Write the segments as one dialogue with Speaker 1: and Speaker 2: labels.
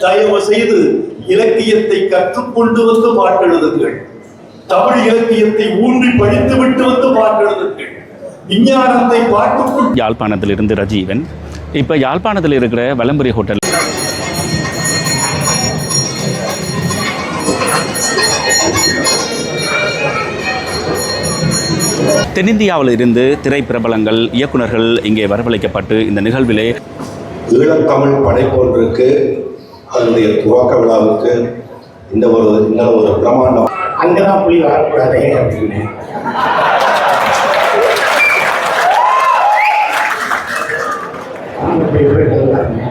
Speaker 1: தயவு செய்து இலக்கியத்தை கற்றுக்கொண்டு வந்து பாட்டெழுதுங்கள் தமிழ் இலக்கியத்தை ஊன்றி படித்து விட்டு வந்து பாட்டெழுதுங்கள் விஞ்ஞானத்தை பாட்டுக்குள்
Speaker 2: யாழ்ப்பாணத்திலிருந்து ரஜீவன். இப்போ யாழ்ப்பாணத்தில் இருக்கிற வலம்புரி ஹோட்டல் தென்னிந்தியாவில் இருந்து திரைப்பிரபலங்கள் இயக்குனர்கள் இங்கே வரவழைக்கப்பட்டு இந்த நிகழ்விலே
Speaker 3: ஈழத்தமிழ் படைப்பொன்றுக்கு அதனுடைய துவக்க விழாவுக்கு இந்த ஒரு இந்த ஒரு பிரமாண்டம்
Speaker 4: அங்கதான் புலி வரக்கூடாதே அப்படின்னு.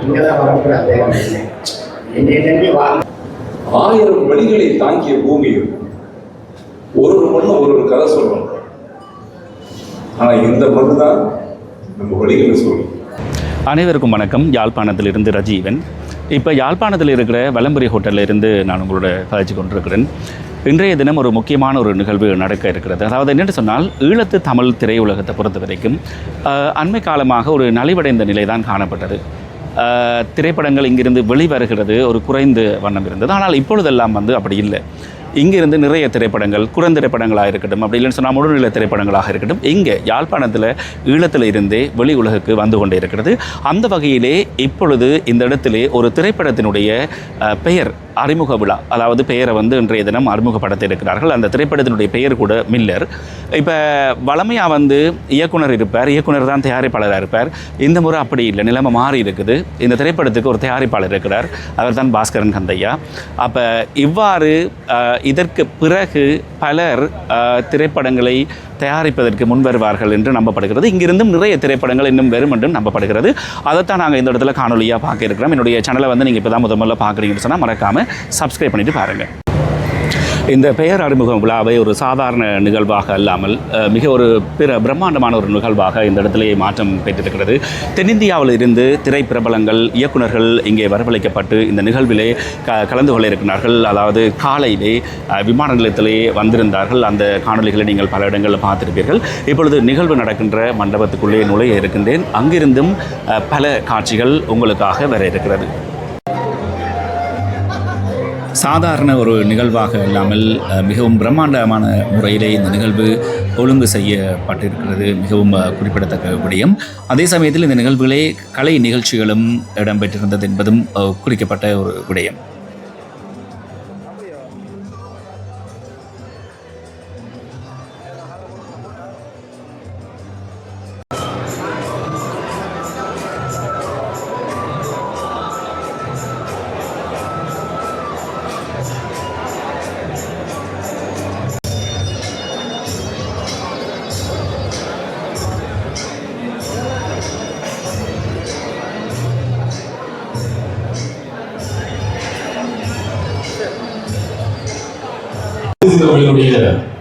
Speaker 4: இங்கதான் வரக்கூடாது அப்படின்னு. என்னை நம்பி வாங்க
Speaker 5: ஆயிரம் வழிகளை தாங்கிய பூமியில் ஒரு ஒரு மண்ணு ஒரு ஒரு கதை சொல்லணும் ஆனா இந்த மண்ணு தான் நம்ம வழிகளை சொல்லும்
Speaker 2: அனைவருக்கும் வணக்கம். யாழ்ப்பாணத்திலிருந்து ரஜீவன். இப்போ யாழ்ப்பாணத்தில் இருக்கிற வலம்புரி ஹோட்டலில் இருந்து நான் உங்களோட கழிச்சு கொண்டிருக்கிறேன். இன்றைய தினம் ஒரு முக்கியமான ஒரு நிகழ்வு நடக்க இருக்கிறது. அதாவது என்னென்னு சொன்னால் ஈழத்து தமிழ் திரையுலகத்தை பொறுத்த வரைக்கும் அண்மை காலமாக ஒரு நலிவடைந்த நிலை தான் காணப்பட்டது திரைப்படங்கள் இங்கிருந்து வெளிவருகிறது ஒரு குறைந்த வண்ணம் இருந்தது. ஆனால் இப்பொழுதெல்லாம் வந்து அப்படி இல்லை. இங்கிருந்து நிறைய திரைப்படங்கள் குறுந்திரைப்படங்களாக இருக்கட்டும் அப்படி இல்லைன்னு சொன்னால் முழுநிலை திரைப்படங்களாக இருக்கட்டும் இங்கே யாழ்ப்பாணத்தில் ஈழத்தில் இருந்தே வெளி உலகுக்கு வந்து கொண்டே இருக்கிறது. அந்த வகையிலே இப்பொழுது இந்த இடத்திலே ஒரு திரைப்படத்தினுடைய பெயர் அறிமுக விழா அதாவது பெயரை வந்து இன்றைய தினம் அறிமுகப்படுத்த இருக்கிறார்கள். அந்த திரைப்படத்தினுடைய பெயர் கூட மில்லர். இப்போ வளமையாக வந்து இயக்குனர் இருப்பார் இயக்குனர் தான் தயாரிப்பாளராக இருப்பார். இந்த முறை அப்படி இல்லை நிலைமை மாறி இருக்குது. இந்த திரைப்படத்துக்கு ஒரு தயாரிப்பாளர் இருக்கிறார் அவர் தான் பாஸ்கரன் கந்தையா. அப்போ இவ்வாறு இதற்கு பிறகு பலர் திரைப்படங்களை தயாரிப்பதற்கு முன் வருவார்கள் என்று நம்பப்படுகிறது. இங்கிருந்தும் நிறைய திரைப்படங்கள் இன்னும் வரும் என்றும் நம்பப்படுகிறது. அதைத்தான் நாங்கள் இந்த இடத்துல காணொலியாக பார்க்க இருக்கிறோம். என்னுடைய சேனலை வந்து நீங்கள் இப்போ தான் முதல்ல பார்க்குறீங்கன்னு சொன்னால் மறக்காமல் சப்ஸ்கிரைப் பண்ணிட்டு பாருங்கள் இந்த பெயர் அறிமுக விழாவை ஒரு சாதாரண நிகழ்வாக அல்லாமல் மிக ஒரு பிற பிரம்மாண்டமான ஒரு நிகழ்வாக இந்த இடத்திலேயே மாற்றம் பெற்றிருக்கிறது. தென்னிந்தியாவில் இருந்து திரைப்பிரபலங்கள் இயக்குனர்கள் இங்கே வரவழைக்கப்பட்டு இந்த நிகழ்விலே க கலந்து கொள்ள இருக்கிறார்கள் அதாவது காலையிலே விமான நிலையத்திலே வந்திருந்தார்கள். அந்த காணொளிகளை நீங்கள் பல இடங்களில் பார்த்திருப்பீர்கள். இப்பொழுது நிகழ்வு நடக்கின்ற மண்டபத்துக்குள்ளே நுழைய இருக்கின்றேன். அங்கிருந்தும் பல காட்சிகள் உங்களுக்காக வர இருக்கிறது. சாதாரண ஒரு நிகழ்வாக இல்லாமல் மிகவும் பிரம்மாண்டமான முறையிலே இந்த நிகழ்வு ஒழுங்கு செய்யப்பட்டிருக்கிறது மிகவும் குறிப்பிடத்தக்க விடயம். அதே சமயத்தில் இந்த நிகழ்வுகளே கலை நிகழ்ச்சிகளும் இடம்பெற்றிருந்தது என்பதும் குறிக்கப்பட்ட ஒரு விடயம்.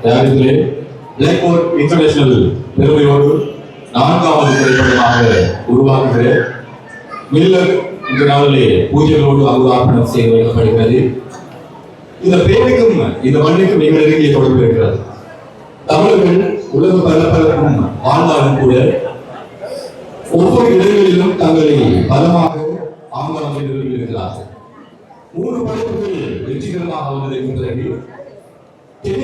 Speaker 6: தயாரிப்பிலே பிளாக்போர்ட் இன்டர்நேஷனல் பெருமையோடு நான்காவது திரைப்படமாக உருவாக்குகிற மில்லர் இந்த நாளிலே பூஜைகளோடு அங்குதார்ப்பணம் செய்து வைக்கப்படுகிறது. இந்த பேருக்கும் இந்த மண்ணுக்கும் மிக நெருங்கிய தொடர்பு இருக்கிறது தமிழர்கள் உலக பரப்பரப்பும் வாழ்ந்தாலும் கூட ஒவ்வொரு இடங்களிலும் தங்களை பலமாக ஆங்காரம் நிறுவியிருக்கிறார்கள். மூன்று படைப்புகள் வெற்றிகரமாக வந்திருக்கின்றன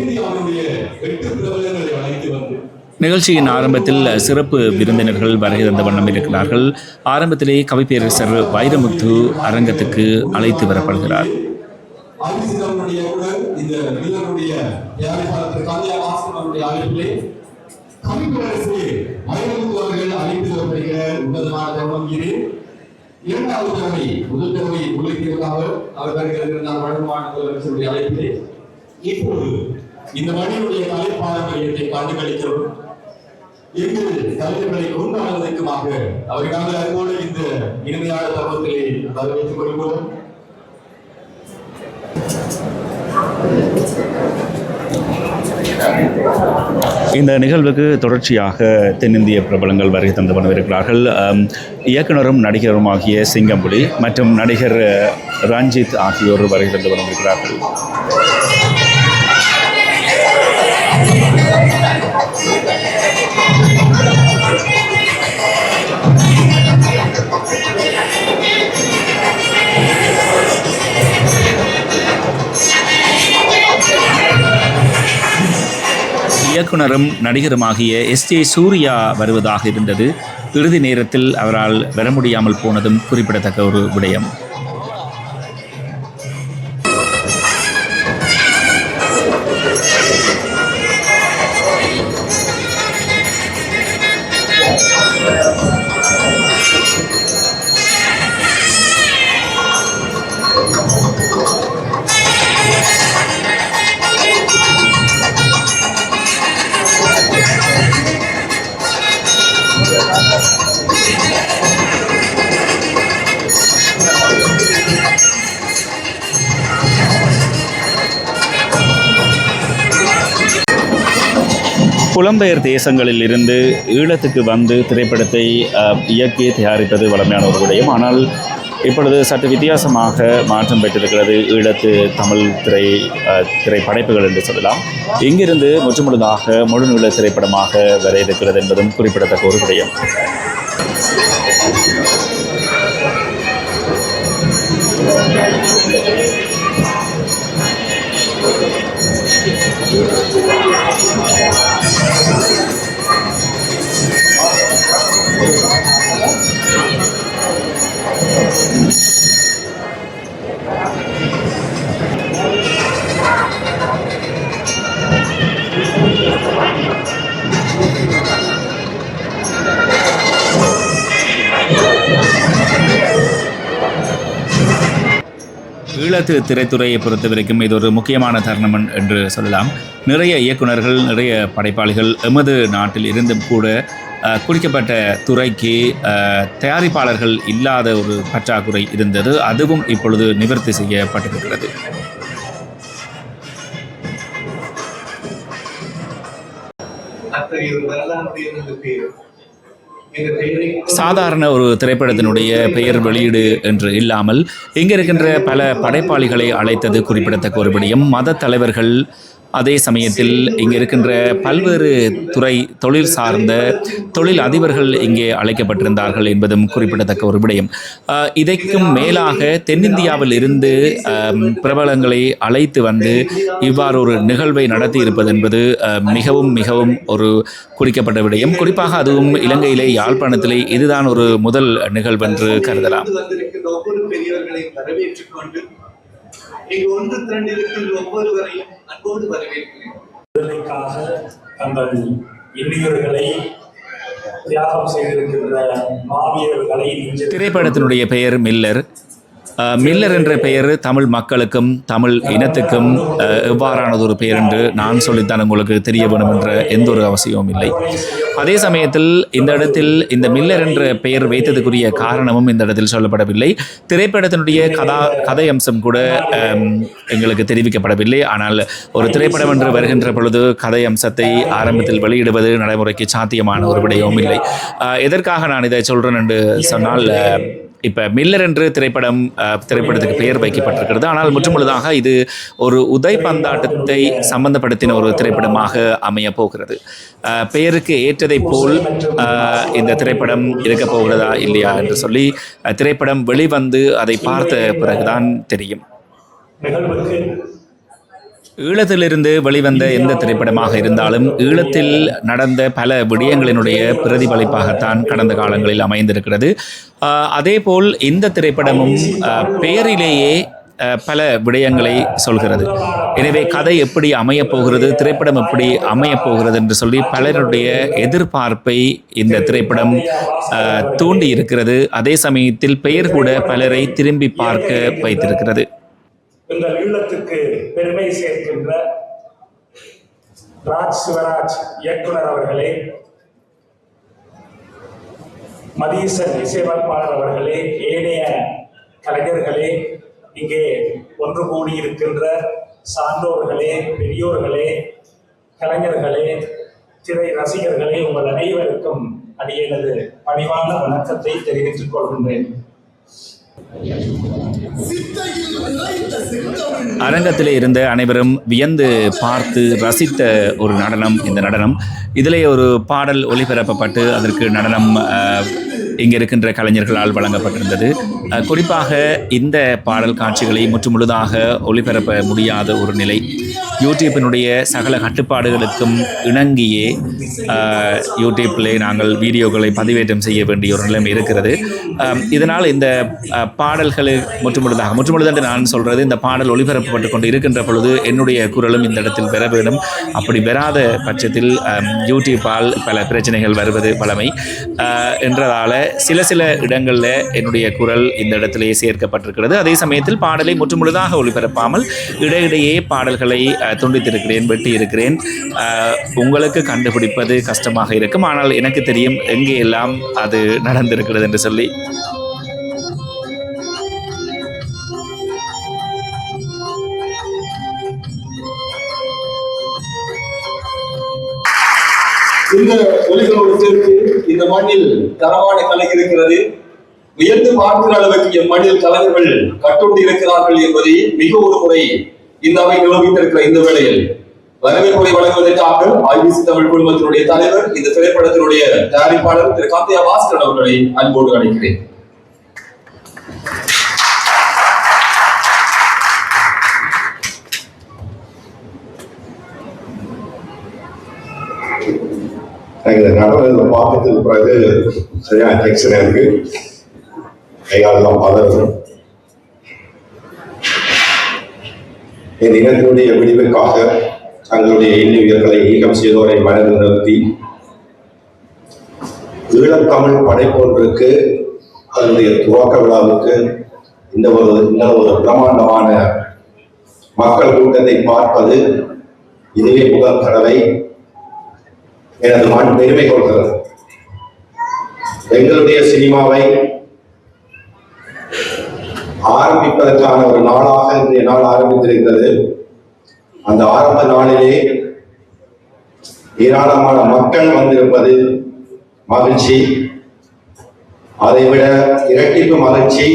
Speaker 6: பிறகு தென்னிந்தியாவுடைய எட்டு பிரபலங்களை அழைத்து வந்து
Speaker 2: நிகழ்ச்சியின் ஆரம்பத்தில் சிறப்பு விருந்தினர்கள் வருகை தந்த வண்ணம் இருக்கிறார்கள். ஆரம்பத்திலே கவிப்பேரரசர் வைரமுத்து அரங்கத்துக்கு அழைத்து வரப்படுகிறார்.
Speaker 6: இரண்டாவது தடவை முதல் தடவை உழைக்கிறதாக அவர் வருகிறது நான் வழக்கமான முதலமைச்சருடைய அழைப்பிலே இப்போது இந்த மணியுடைய கலை பாரம்பரியத்தை கண்டுகளிக்கிறோம் எங்கள் கலைஞர்களை கொண்டாடுவதற்குமாக அவருக்காக அன்போடு இந்த இனிமையான தருணத்திலே வரவேற்றுக் கொள்கிறோம்.
Speaker 2: இந்த நிகழ்வுக்கு தொடர்ச்சியாக தென்னிந்திய பிரபலங்கள் வருகை தந்து வரவிருக்கிறார்கள் அம், இயக்குனரும் நடிகரும் ஆகிய சிங்கம்புலி மற்றும் நடிகர் ரஞ்சித் ஆகியோர் வருகை தந்து வரவிருக்கிறார்கள் இயக்குனரும் நடிகருமாகிய எஸ் ஜே சூர்யா வருவதாக இருந்தது. இறுதி நேரத்தில் அவரால் வர முடியாமல் போனதும் குறிப்பிடத்தக்க ஒரு விடயம். புலம்பெயர் தேசங்களில் இருந்து ஈழத்துக்கு வந்து திரைப்படத்தை இயக்கி தயாரிப்பது வளமையான ஒரு விடயம். ஆனால் இப்பொழுது சற்று வித்தியாசமாக மாற்றம் பெற்றிருக்கிறது ஈழத்து தமிழ் திரை திரைப்படைப்புகள் என்று சொல்லலாம். இங்கிருந்து முற்றுமுழுதாக முழுநீள திரைப்படமாக வர இருக்கிறது என்பதும் குறிப்பிடத்தக்க ஒரு விடயம். தமிழகத்து திரைத்துறையை பொறுத்த வரைக்கும் இது ஒரு முக்கியமான தருணம் என்று சொல்லலாம். நிறைய இயக்குனர்கள் நிறைய படைப்பாளிகள் எமது நாட்டில் இருந்தும் கூட அஹ், குறிக்கப்பட்ட துறைக்கு அஹ், தயாரிப்பாளர்கள் இல்லாத ஒரு பற்றாக்குறை இருந்தது. அதுவும் இப்பொழுது நிவர்த்தி செய்யப்பட்டிருக்கிறது.
Speaker 7: அத்தகைய ஒரு வரலாறு பேர்
Speaker 2: சாதாரண ஒரு திரைப்படத்தினுடைய பெயர் வெளியீடு என்று இல்லாமல் இங்கே இருக்கின்ற பல படைப்பாளிகளை அழைத்தது குறிப்பிடத்தக்க ஒரு விடயம் மத தலைவர்கள் அதே சமயத்தில் இங்கே இருக்கின்ற பல்வேறு துறை தொழில் சார்ந்த தொழில் அதிபர்கள் இங்கே அழைக்கப்பட்டிருந்தார்கள் என்பதும் குறிப்பிடத்தக்க ஒரு விடயம். இதைக்கும் மேலாக தென்னிந்தியாவில் இருந்து பிரபலங்களை அழைத்து வந்து இவ்வாறு ஒரு நிகழ்வை நடத்தி இருப்பது என்பது மிகவும் மிகவும் ஒரு குறிக்கப்பட்ட விடயம். குறிப்பாக அதுவும் இலங்கையிலே யாழ்ப்பாணத்திலே இதுதான் ஒரு முதல் நிகழ்வென்று கருதலாம்.
Speaker 7: ஒவ்வொரு பெரியவர்களையும் வரவேற்றுக் கொண்டு இங்கு ஒன்று திரண்டிருக்கின்ற ஒவ்வொருவரையும் அன்போடு வரவேற்கிறேன்.
Speaker 8: விடுதலைக்காக தங்கள் இன்னுயிர்களை தியாகம் செய்திருக்கின்ற மாவீரர்களை
Speaker 2: திரைப்படத்தினுடைய பெயர் மில்லர். மில்லர் என்ற பெயர் தமிழ் மக்களுக்கும் தமிழ் இனத்துக்கும் எவ்வாறானது ஒரு பெயர் என்று நான் சொல்லித்தான் உங்களுக்கு தெரிய வேணும் என்ற எந்த ஒரு அவசியமும் இல்லை. அதே சமயத்தில் இந்த இடத்தில் இந்த மில்லர் என்ற பெயர் வைத்ததுக்குரிய காரணமும் இந்த இடத்தில் சொல்லப்படவில்லை. திரைப்படத்தினுடைய கதா கதை அம்சம் கூட எங்களுக்கு தெரிவிக்கப்படவில்லை. ஆனால் ஒரு திரைப்படம் என்று வருகின்ற பொழுது கதை அம்சத்தை ஆரம்பத்தில் வெளியிடுவது நடைமுறைக்கு சாத்தியமான ஒரு விடயமும் இல்லை. எதற்காக நான் இதை சொல்றேன் என்று சொன்னால் இப்போ மில்லர் என்று திரைப்படம் திரைப்படத்துக்கு பெயர் வைக்கப்பட்டிருக்கிறது. ஆனால் முற்றுமுழுதாக இது ஒரு உதை பந்தாட்டத்தை சம்பந்தப்படுத்தின ஒரு திரைப்படமாக அமைய போகிறது. பெயருக்கு ஏற்றதை போல் இந்த திரைப்படம் இருக்க போகிறதா இல்லையா என்று சொல்லி திரைப்படம் வெளிவந்து அதை பார்த்த பிறகுதான் தெரியும்.
Speaker 8: நிகழ்வுக்கு
Speaker 2: ஈழத்திலிருந்து வெளிவந்த எந்த திரைப்படமாக இருந்தாலும் ஈழத்தில் நடந்த பல விடயங்களினுடைய பிரதிபலிப்பாகத்தான் கடந்த காலங்களில் அமைந்திருக்கிறது. அதேபோல் இந்த திரைப்படமும் பெயரிலேயே பல விடயங்களை சொல்கிறது. எனவே கதை எப்படி அமையப் போகிறது திரைப்படம் எப்படி அமையப் போகிறது என்று சொல்லி பலருடைய எதிர்பார்ப்பை இந்த திரைப்படம் தூண்டி இருக்கிறது அதே சமயத்தில் பெயர் கூட பலரை திரும்பி பார்க்க வைத்திருக்கிறது.
Speaker 8: எங்கள் ஈழத்துக்கு பெருமை சேர்க்கின்ற ராஜ் சிவராஜ் இயக்குனர் அவர்களே மதீசன் இசையமைப்பாளர் அவர்களே ஏனைய கலைஞர்களே இங்கே ஒன்று கூடியிருக்கின்ற சான்றோர்களே பெரியோர்களே கலைஞர்களே திரை ரசிகர்களே உங்கள் அனைவருக்கும் அடியனது பணிவான வணக்கத்தை தெரிவித்துக் கொள்கின்றேன்.
Speaker 2: அரங்கத்திலே இருந்த அனைவரும் வியந்து பார்த்து ரசித்த ஒரு நடனம் இந்த நடனம். இதிலே ஒரு பாடல் ஒளிபரப்பப்பட்டு அதற்கு நடனம் இங்கே இருக்கின்ற கலைஞர்களால் வழங்கப்பட்டிருந்தது. குறிப்பாக இந்த பாடல் காட்சிகளை முற்றுமுழுதாக ஒளிபரப்ப முடியாத ஒரு நிலை. யூடியூப்பினுடைய சகல கட்டுப்பாடுகளுக்கும் இணங்கியே யூடியூப்பில் நாங்கள் வீடியோக்களை பதிவேற்றம் செய்ய வேண்டிய ஒரு நிலைமை இருக்கிறது. இதனால் இந்த பாடல்களை முற்றுமுழுதாக முற்றுமுழுதாக நான் சொல்கிறது இந்த பாடல் ஒளிபரப்பப்பட்டு கொண்டு இருக்கின்ற பொழுது என்னுடைய குரலும் இந்த இடத்தில் பெற வேண்டும். அப்படி பெறாத பட்சத்தில் யூடியூப்பால் பல பிரச்சனைகள் வருவது பழமை. என்றதால் சில சில இடங்களில் என்னுடைய குரல் இந்த இடத்திலேயே சேர்க்கப்பட்டிருக்கிறது. அதே சமயத்தில் பாடலை முற்றுமுழுதாக ஒளிபரப்பாமல் இடையிடையே பாடல்களை துண்டித்திருக்கிறேன் வெட்டி இருக்கிறேன் உங்களுக்கு கண்டுபிடிப்பது கஷ்டமாக இருக்கும். ஆனால் எனக்கு தெரியும் எங்கே எல்லாம் அது நடந்திருக்கிறது என்று சொல்லி.
Speaker 6: இந்த ஒலிகளோடு சேர்த்து இந்த மண்ணில் தரமான கலை இருக்கிறது. உயர்ந்து பார்க்கிற அளவுக்கு எம் மண்ணில் கலைஞர்கள் கட்டுண்டு இருக்கிறார்கள் என்பதை மிக ஒரு முறை இந்த அவை நிரூபித்திருக்கிற இந்த வேளையில் வரவேற்புரை வழங்குவதற்காக ஐபிசி தமிழ் குழுமத்தினுடைய தலைவர் இந்த திரைப்படத்தினுடைய தயாரிப்பாளர் திரு. காந்தியா பாஸ்கரன் அவர்களை அன்போடு அழைக்கிறேன்.
Speaker 3: எனக்கு இந்த நடனத்தை பிறகு சரியான டென்ஷனாக இருக்கு. கைகாலெல்லாம் பதறும் என் இனத்தினுடைய விடிவுக்காக தங்களுடைய இன்னுயிர்களை ஈகம் செய்தோரை மனதில் நிறுத்தி ஈழத்தமிழ் படைப்பொன்றுக்கு அதனுடைய துவக்க விழாவுக்கு இந்த ஒரு இந்த ஒரு பிரம்மாண்டமான மக்கள் கூட்டத்தை பார்ப்பது இதுவே முதல் தடவை எனது மண் பெருமை கொள்கிறது. எங்களுடைய சினிமாவை ஆரம்பிப்பதற்கான ஒரு நாளாக இன்றைய நாள் ஆரம்பித்திருக்கிறது. அந்த ஆரம்ப நாளிலே ஏராளமான மக்கள் வந்திருப்பது மகிழ்ச்சி. அதைவிட இரட்டிப்பு மகிழ்ச்சி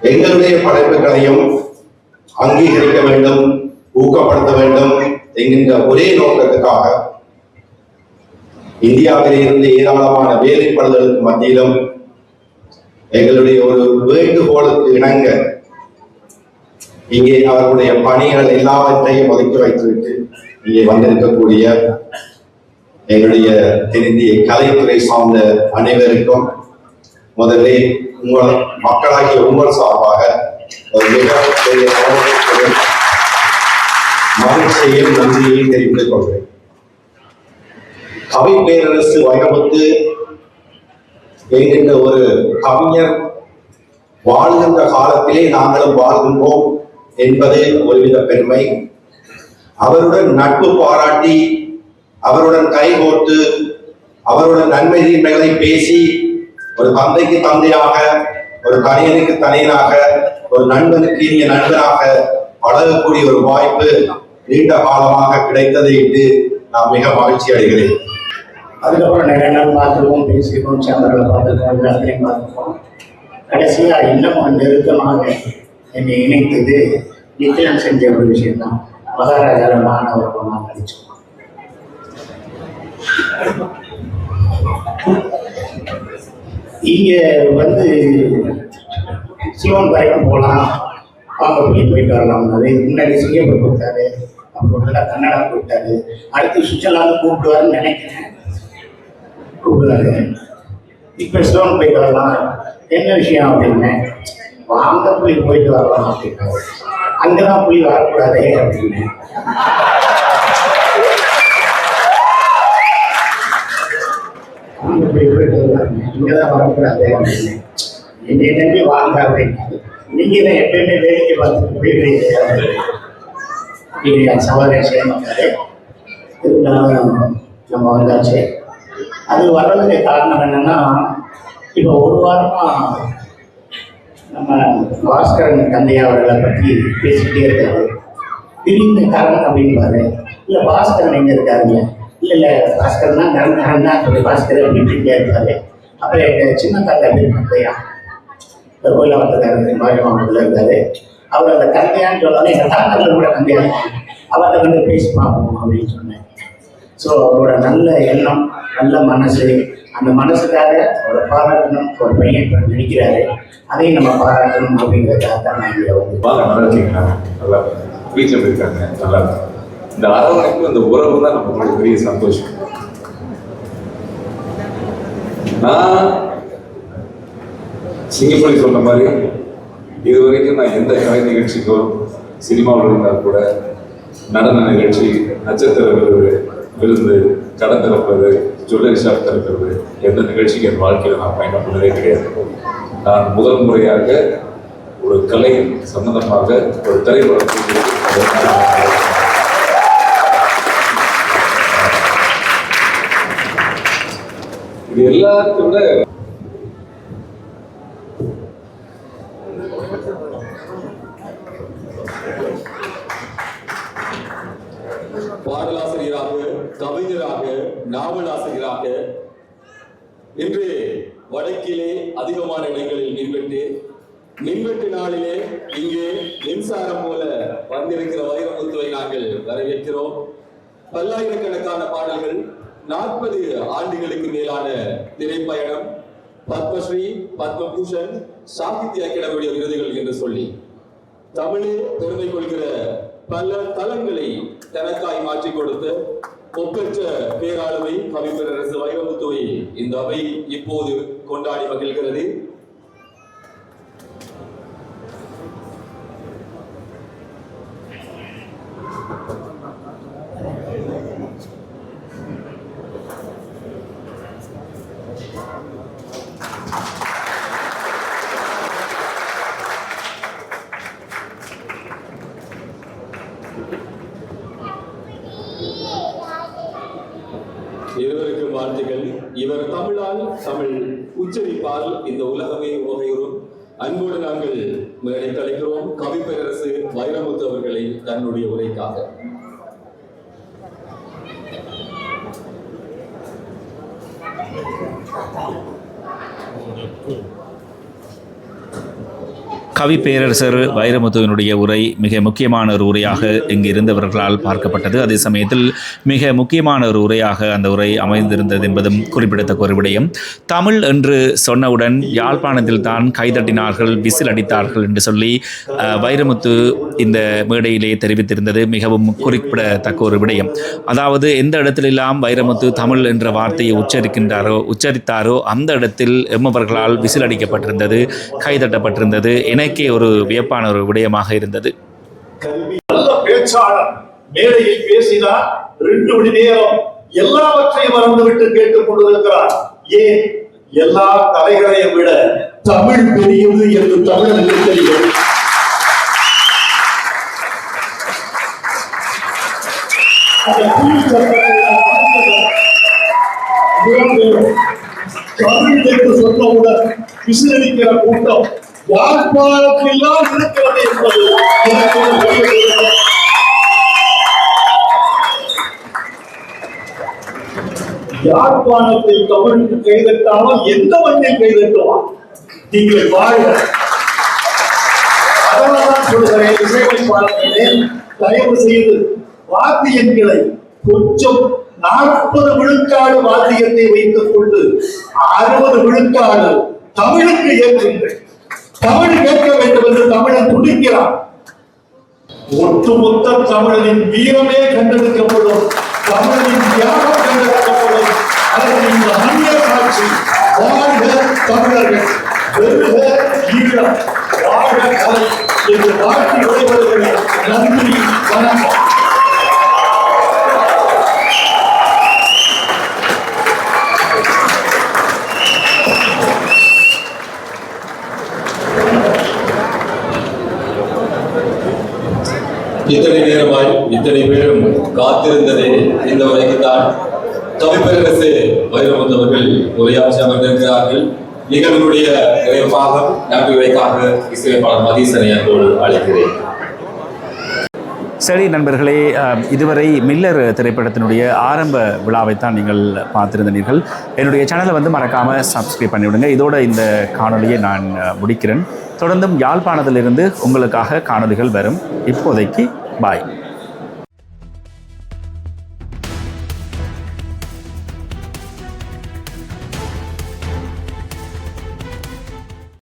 Speaker 3: எங்களுடைய படைப்புகளையும் அங்கீகரிக்க வேண்டும் ஊக்கப்படுத்த வேண்டும் என்கின்ற ஒரே நோக்கத்துக்காக இந்தியாவில் இருந்து ஏராளமான வேலைப்பாடுகளுக்கு மத்தியிலும் எங்களுடைய ஒரு வேண்டும் இணங்க. இங்கே அவர்களுடைய பணிகள் எல்லாவற்றையும் ஒதுக்கி வைத்துவிட்டு இங்கே வந்திருக்கக்கூடிய எங்களுடைய தென்னிந்திய கலைத்துறை சார்ந்த அனைவருக்கும் முதலில் உங்கள் மக்களாகிய உங்கள் சார்பாக மகிழ்ச்சியையும் நன்றியையும் தெரிவித்துக் கொள்கிறேன். கவி பேரரசு வைரமுத்து என்கின்ற ஒரு கவிஞர் வாழ்கின்ற காலத்திலே நாங்களும் வாழ்கின்றோம் என்பதே ஒருவித பெருமை. அவருடன் நட்பு பாராட்டி அவருடன் கைகோர்த்து அவருடன் நன்மை தீமைகளை பேசி ஒரு தந்தைக்கு தந்தையாக ஒரு தனியனுக்கு தனியனாக ஒரு நண்பனுக்கு இனிய நண்பனாக பழகக்கூடிய ஒரு வாய்ப்பு நீண்ட காலமாக கிடைத்ததை இட்டு நான் மிக மகிழ்ச்சி அடைகிறேன்.
Speaker 4: அதுக்கப்புறம் நிறைய நாள் பார்த்துருக்கோம் பேசியிருக்கோம் சேம்பரில் பார்த்துருக்கோம் எல்லாத்தையும் பார்த்துருக்கோம் கடைசியாக இன்னமும் நெருக்கமாக என்னை இணைத்தது நிச்சயம் செஞ்ச ஒரு விஷயம்தான். மகாராஜாவில் மாணவர்கள் நான் நடிச்சோம் இங்கே வந்து சிவன் வரைக்கும் போகலாம். வாங்க போய் போயிட்டு வரலாம். இதுக்கு முன்னாடி சிங்கப்பூர் போயிட்டாரு. அப்புறம் நல்லா கன்னடா போயிட்டாரு. அடுத்து சுவிட்சர்லாந்து கூப்பிடுவாருன்னு நினைக்கிறேன். கூப்பிடுறாரு. இப்போ சிவன் போயிட்டு வரலாம். என்ன விஷயம் அப்படின்னு வாங்க புலி போயிட்டு வரலாம் அப்படின்னு அங்கதான் புலி வரக்கூடாதே அப்படின்னு. இங்கதான் அப்படின்னு. என்னை நம்பி வாங்க அப்படின்னு நீங்க தான் எப்பயுமே வேடிக்கை பார்த்துட்டு போயிடுறீங்க. சவாலே செய்ய இருந்தாலும் நம்ம வந்தாச்சு. அது வர்றதுக்கு காரணம் என்னன்னா இப்போ ஒரு வாரமா நம்ம பாஸ்கரன் தந்தையா அவர்களை பற்றி பேசிக்கிட்டே இருக்காரு. திடீர்னு காரணம் அப்படின்பாரு இல்லை பாஸ்கரன் எங்கே இருக்காருங்க? இல்லை இல்லை பாஸ்கரன் தான் நிரந்தரம் தான் சொல்லி பாஸ்கர் அப்படின்ட்டு இருக்காரு அப்புறம் எங்கள் சின்ன தாத்தா பேர் தந்தையா? இந்த கோயிலாவட்டக்காரர் மாரியமாவட்டத்தில் இருக்காரு. அவர் அந்த தந்தையான்னு சொல்லாலும் எங்கள் தாத்தாவில் கூட தந்தையா அவர்கிட்ட வந்து பேசி பார்ப்போம் அப்படின்னு சொன்னேன். ஸோ அவரோட நல்ல எண்ணம் நல்ல மனசு அந்த மனசுக்காக அவரை பாராட்டணும் ஒரு பையன் நினைக்கிறாரு. அதையும் நம்ம பாராட்டணும் அப்படிங்கிறதுக்காக தான் நான் இங்கே வந்து
Speaker 5: நல்லா இருக்கீங்களா? நல்லா வீட்டில் இருக்காங்க? நல்லா இந்த அரவணைப்பு அந்த உறவு தான் நமக்கு பெரிய சந்தோஷம். நான் சிங்கப்பள்ளி சொன்ன மாதிரி இது வரைக்கும் நான் எந்த கலை நிகழ்ச்சிக்கோ சினிமாவில் இருந்தால் கூட நடன நிகழ்ச்சி நட்சத்திர விருது விருந்து கடை திறப்பது ஜுவல்லரி ஷாப் திறக்கிறது எந்த நிகழ்ச்சிக்கு என் வாழ்க்கையில் நான் பயணப்பட்டதே கிடையாது. நான் முதல் முறையாக ஒரு கலை சம்பந்தமாக ஒரு திரைப்படம் இது எல்லாத்தோட விட
Speaker 6: பாடலாசிரியராக நாவல் ஆசிரியராக இன்று வடக்கிலே அதிகமான இடங்களில் மின்வெட்டு மின்வெட்டு நாளிலே இங்கே மின்சாரம் போல வந்திருக்கிற வைரமுத்துவை நாங்கள் வரவேற்கிறோம். பல்லாயிரக்கணக்கான பாடல்கள் நாற்பது ஆண்டுகளுக்கு மேலான திரைப்பயணம். பத்மஸ்ரீ பத்மபூஷன் சாகித்ய அகாடமியுடைய விருதுகள் என்று சொல்லி தமிழே பெருமை கொள்கிற பல தலங்களை தனக்காய் மாற்றிக் கொடுத்த ஒப்பற்ற பேராளுமை கவிப்பேரரசு வைரமுத்துவை இந்த அவை இப்போது கொண்டாடி மகிழ்கிறது. இருவருக்கும் வாழ்த்துக்கள். இவர் தமிழால் தமிழ் உச்சரிப்பால் இந்த உலகமே உகையுறும் அன்போடு நாங்கள் மேடை கலைக்கிறோம் கவிப்பேரரசு வைரமுத்து அவர்களை தன்னுடைய உரைக்காக.
Speaker 2: கவி பேரரசர் வைரமுத்துவினுடைய உரை மிக முக்கியமான ஒரு உரையாக இங்கு இருந்தவர்களால் பார்க்கப்பட்டது. அதே சமயத்தில் மிக முக்கியமான ஒரு உரையாக அந்த உரை அமைந்திருந்தது என்பதும் குறிப்பிடத்தக்க ஒரு விடயம். தமிழ் என்று சொன்னவுடன் யாழ்ப்பாணத்தில் தான் கைதட்டினார்கள் விசில் அடித்தார்கள் என்று சொல்லி வைரமுத்து இந்த மேடையிலே தெரிவித்திருந்தது. மிகவும் குறிப்பிடத்தக்க ஒரு விடயம். அதாவது எந்த இடத்திலெல்லாம் வைரமுத்து தமிழ் என்ற வார்த்தையை உச்சரிக்கின்றாரோ உச்சரித்தாரோ அந்த இடத்தில் எம்மவர்களால் விசில் அடிக்கப்பட்டிருந்தது கைதட்டப்பட்டிருந்தது. என எனக்கே ஒரு வியப்பான ஒரு விடயமாக இருந்தது.
Speaker 1: கல்வி நல்ல பேச்சாளர் மேடையில் பேசினார். ரெண்டு மணி நேரம் எல்லாவற்றையும் மறந்துவிட்டு கேட்டுக் கொண்டிருக்கிறார். ஏன்? எல்லா கலைகளையும் விட தமிழ் பெரியது என்று தமிழனுக்கு தெரியும் தமிழ் என்று சொன்னவுடன் விசிலடிக்கிற கூட்டம் யாழ்ப்பாணத்தில் எல்லாம் இருக்கிறது. என்பது யாழ்ப்பாணத்தை தமிழுக்கு கைதட்டாலும் எந்த மண்ணில் கைதட்டுவான்? நீங்கள் வாழ அதனால்தான் சொல்கிறேன் இசையமைப்பாளர்களே தயவு செய்து வாத்தியங்களை கொஞ்சம் நாற்பது விழுக்காடு வாத்தியத்தை வைத்துக் கொண்டு அறுபது விழுக்காடு தமிழுக்கு ஏற்றுங்கள். தமிழ் கேட்க வேண்டும் என்று தமிழன் துடிக்கிறான். ஒட்டுமொத்த தமிழனின் வீரமே கண்டெடுக்கப்படும் தமிழின் தியாகம் கண்டெடுக்கப்படும் அதற்கு இந்த மன்னிய காட்சி வாழ்க தமிழர்கள் வெறுக ஈழம் வாழ்க கலை என்று வாழ்த்தி விடைபெறுகிறேன். நன்றி வணக்கம்.
Speaker 6: இத்தனை நேரமாய் இத்தனை பேரும் காத்திருந்ததே இந்த உரைக்குத்தான் கவிப்பேரரசு வைரமுத்து அவர்கள் உரையாற்றி அமர்ந்திருக்கிறார்கள். நிகழ்வுடைய நிறைவாக நன்றி உரைக்காக இசையமைப்பாளர் மதீசனை அன்போடு அழைக்கிறேன்.
Speaker 2: சரி நண்பர்களே இதுவரை மில்லர் திரைப்படத்தினுடைய ஆரம்ப விழாவைத்தான் நீங்கள் பார்த்துருந்தீர்கள் என்னுடைய சேனலை வந்து மறக்காமல் சப்ஸ்கிரைப் பண்ணிவிடுங்க. இதோட இந்த காணொலியை நான் முடிக்கிறேன். தொடர்ந்தும் யாழ்ப்பாணத்திலிருந்து உங்களுக்காக காணொலிகள் வரும். இப்போதைக்கு பாய்